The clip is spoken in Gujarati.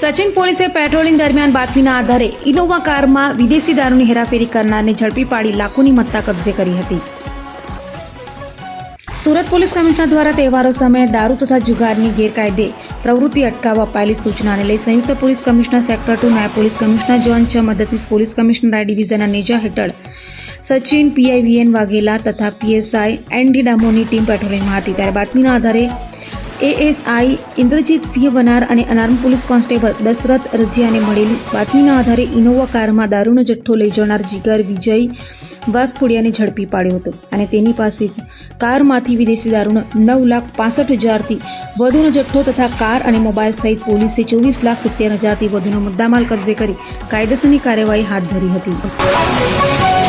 સચિન પોલીસે પેટ્રોલિંગ દરમિયાન બાતમીના આધારે ઇનોવા કારમાં વિદેશી દારૂની હેરાફેરી કરનારને ઝડપી પાડી લાખોની મત્તા કબજે કરી હતી. સુરત પોલીસ કમિશનર દ્વારા તહેવારો સમયે દારૂ તથા જુગારની ગેરકાયદે પ્રવૃત્તિ અટકાવવા અપાયેલી સૂચનાને લઈ સંયુક્ત પોલીસ કમિશનર સેક્ટર ટુ નાયબ પોલીસ કમિશનર જોન છ મદદનીશ પોલીસ કમિશનર આઈ ડિવિઝનના નેજા હેઠળ સચિન પીઆઈવીએન વાઘેલા તથા પીએસઆઈ એનડી ડામોની ટીમ પેટ્રોલિંગમાં હતી. ત્યારે બાતમીના આધારે એએસઆઈ ઇન્દ્રજીત સિંહ વનાર અને અનાર્મ પોલીસ કોન્સ્ટેબલ દશરથ રજિયાને મળેલી બાતમીના આધારે ઇનોવા કારમાં દારૂનો જથ્થો લઈ જનાર જીગર વિજય વાસફોડિયાને ઝડપી પાડ્યો હતો અને તેની પાસે કારમાંથી વિદેશી દારૂનો નવ લાખ પાસઠ હજારથી વધુનો જથ્થો તથા કાર અને મોબાઈલ સહિત પોલીસે ચોવીસ લાખ સિત્તેર હજારથી વધુનો મુદ્દામાલ કબજે કરી કાયદેસરની કાર્યવાહી હાથ ધરી હતી.